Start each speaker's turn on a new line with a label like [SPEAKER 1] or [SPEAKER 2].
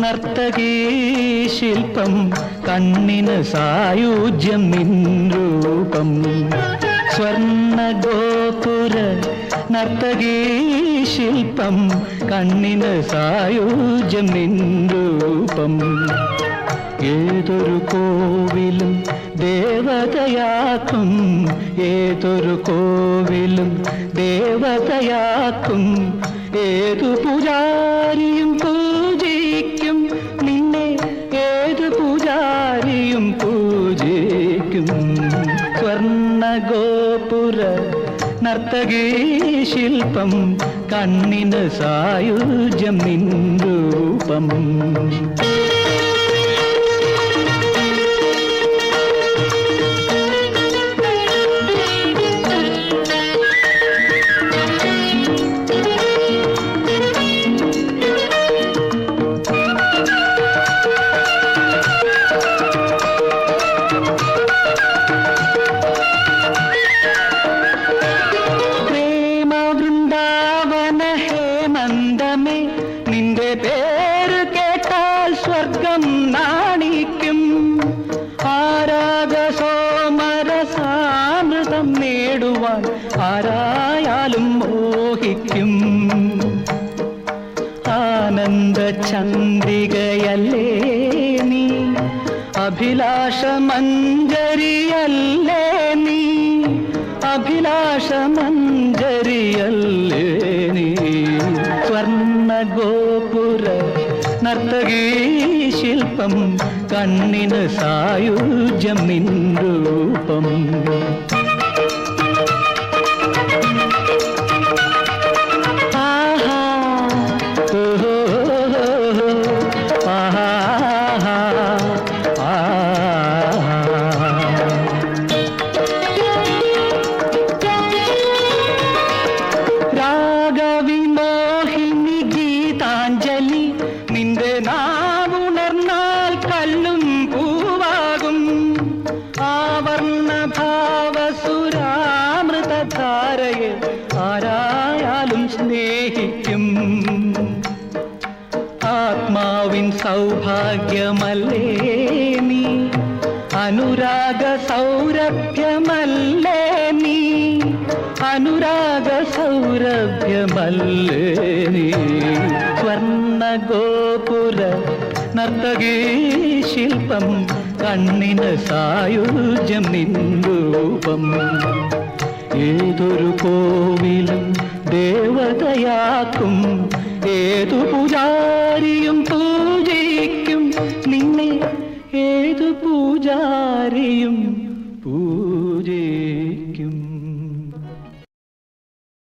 [SPEAKER 1] നർത്തകീ ശില്പം കണ്ണിന് സായുജ്യം രൂപം സ്വർണ ഗോപുര നർത്തകീ ശില്പം കണ്ണിന് സായുജ്യം രൂപം ഏതൊരു കോവിലും ദേവതയാക്കും ഏതൊരു കോവിലും ദേവതയാക്കും പൂജാരിയും പൂജിക്കും. സ്വർണഗോപുര നർത്തകീ ശില്പം കണ്ണിന് സായുജ്യം നിൻ രൂപം. ഹേമന്തമേ നിന്റെ പേര് കേട്ടാൽ സ്വർഗം നാണിക്കും. ആരാഗസോമരസാമൃതം നേടുവാൻ ആരായാലും മോഹിക്കും. ആനന്ദ ചന്ദ്രികയല്ലേ നീ? അഭിലാഷ മഞ്ജരിയല്ലേ നീ? അഭിലാഷ മഞ്ജരിയല്ലേ ശില്പം കണ്ണിന് സായുജ്യം നിൻ രൂപം സൗഭാഗ്യമല്ലേ നീ? അനുരാഗ സൗരഭ്യമല്ലേ നീ? അനുരാഗ സൗരഭ്യമല്ലേ നീ? സ്വർണ ഗോപുര നർത്തകീ ശില്പം കണ്ണിന് സായുജ്യം നിന്ദൂപം ഏതൊരു കോവിലും ദേവതയാക്കും ഏതു പൂജാരിയും പൂജാരിയും പൂജേ